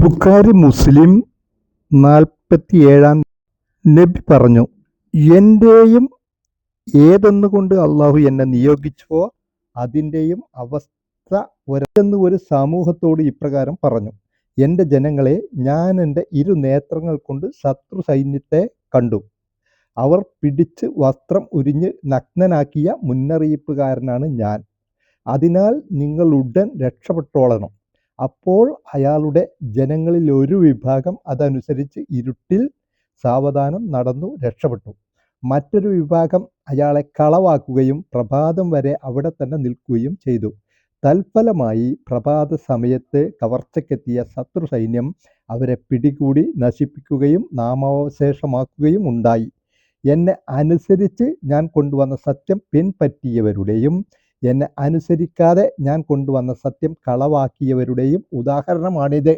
ബുഖാരി മുസ്ലിം നാൽപ്പത്തിയേഴാം നബി പറഞ്ഞു എന്റെയും ഏതെന്നുകൊണ്ട് അള്ളാഹു എന്നെ നിയോഗിച്ചുവോ അതിന്റെയും അവസ്ഥ ഒരെന്ന് ഒരു സമൂഹത്തോട് ഇപ്രകാരം പറഞ്ഞു എന്റെ ജനങ്ങളെ ഞാൻ എന്റെ ഇരു നേത്രങ്ങൾ കൊണ്ട് ശത്രു സൈന്യത്തെ കണ്ടു. അവർ പിടിച്ച് വസ്ത്രം ഉരിഞ്ഞ് നഗ്നനാക്കിയ മുന്നറിയിപ്പുകാരനാണ് ഞാൻ. അതിനാൽ നിങ്ങൾ ഉടൻ രക്ഷപ്പെട്ടോളണം. അപ്പോൾ അയാളുടെ ജനങ്ങളിൽ ഒരു വിഭാഗം അതനുസരിച്ച് ഇരുട്ടിൽ സാവധാനം നടന്നു രക്ഷപ്പെട്ടു. മറ്റൊരു വിഭാഗം അയാളെ കളവാക്കുകയും പ്രഭാതം വരെ അവിടെ തന്നെ നിൽക്കുകയും ചെയ്തു. തൽഫലമായി പ്രഭാത സമയത്ത് കവർച്ചയ്ക്കെത്തിയ ശത്രു സൈന്യം അവരെ പിടികൂടി നശിപ്പിക്കുകയും നാമാവശേഷമാക്കുകയും ഉണ്ടായി. എന്നെ അനുസരിച്ച് ഞാൻ കൊണ്ടുവന്ന സത്യം പിൻപറ്റിയവരുടെയും എന്നെ അനുസരിക്കാതെ ഞാൻ കൊണ്ടുവന്ന സത്യം കളവാക്കിയവരുടെയും ഉദാഹരണമാണിത്.